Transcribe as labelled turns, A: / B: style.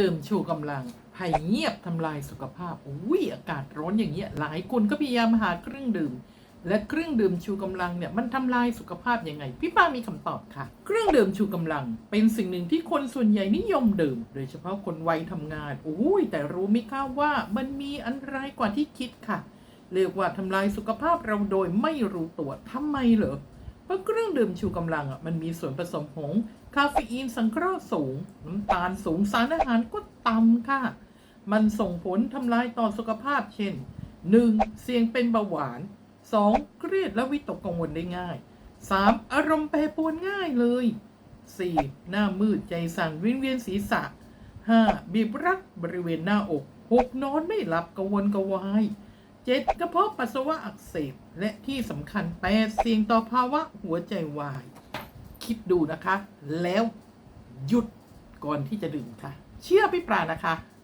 A: ดื่มชูกำลังไผ่เงียบทำลายสุขภาพอุ้ยอากาศร้อนอย่างเงี้ยหลายคนก็พยายามหาเครื่องดื่ม และเครื่องดื่มชูกำลังเนี่ยมันทำลายสุขภาพยังไง พี่ป้ามีคำตอบค่ะ เครื่องดื่มชูกำลัง เป็นสิ่งหนึ่งที่คนส่วนใหญ่นิยมดื่ม โดยเฉพาะคนวัยทำงานอุ้ยแต่รู้ไหมคะว่ามันมีอันตรายกว่าที่คิดค่ะเรียกว่าทำลายสุขภาพเราโดยไม่รู้ตัวทำไมเหรอ ราะเครื่องดื่มชูกำลังอะมันมีส่วนผสมของคาเฟอีนสังเคราะห์สูง น้ำตาลสูงสารอาหารก็ต่ำค่ะ มันส่งผลทำลายต่อสุขภาพเช่น 1. เสี่ยงเป็นเบาหวาน 2. เครียดและวิตกกังวลได้ง่าย 3. อารมณ์แปรปรวนง่ายเลย 4. หน้ามืดใจสั่นวิงเวียนศีรษะ 5. บีบรัดบริเวณหน้าอก 6. นอนไม่หลับกังวลกระวาย จ็ดกระเพาะปัสสาวะอักเสบและที่สำคัญแปดเสี่ยงต่อภาวะหัวใจวาย คิดดูนะคะ แล้วหยุดก่อนที่จะดื่มค่ะ เชื่อพี่ปลานะคะ